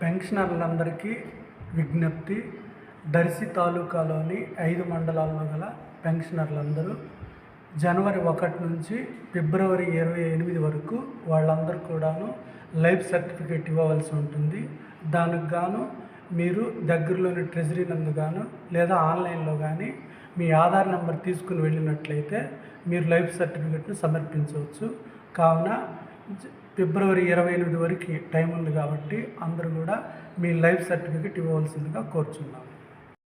పెన్షనర్లందరికీ విజ్ఞప్తి దర్శి తాలూకాలోని ఐదు మండలాల్లో గల పెన్షనర్లందరూ జనవరి ఒకటి నుంచి ఫిబ్రవరి ఇరవై ఎనిమిది వరకు వాళ్ళందరూ కూడాను లైఫ్ సర్టిఫికేట్ ఇవ్వవలసి ఉంటుంది. దానికి గాను మీరు దగ్గరలోని ట్రెజరీ నందు గాను లేదా ఆన్లైన్లో కానీ మీ ఆధార్ నెంబర్ తీసుకుని వెళ్ళినట్లయితే మీరు లైఫ్ సర్టిఫికేట్ను సమర్పించవచ్చు. కావున ఫిబ్రవరి ఇరవై ఎనిమిది వరకు టైం ఉంది కాబట్టి అందరూ కూడా మీ లైఫ్ సర్టిఫికేట్ ఇవ్వవలసిందిగా కోరుచున్నాము.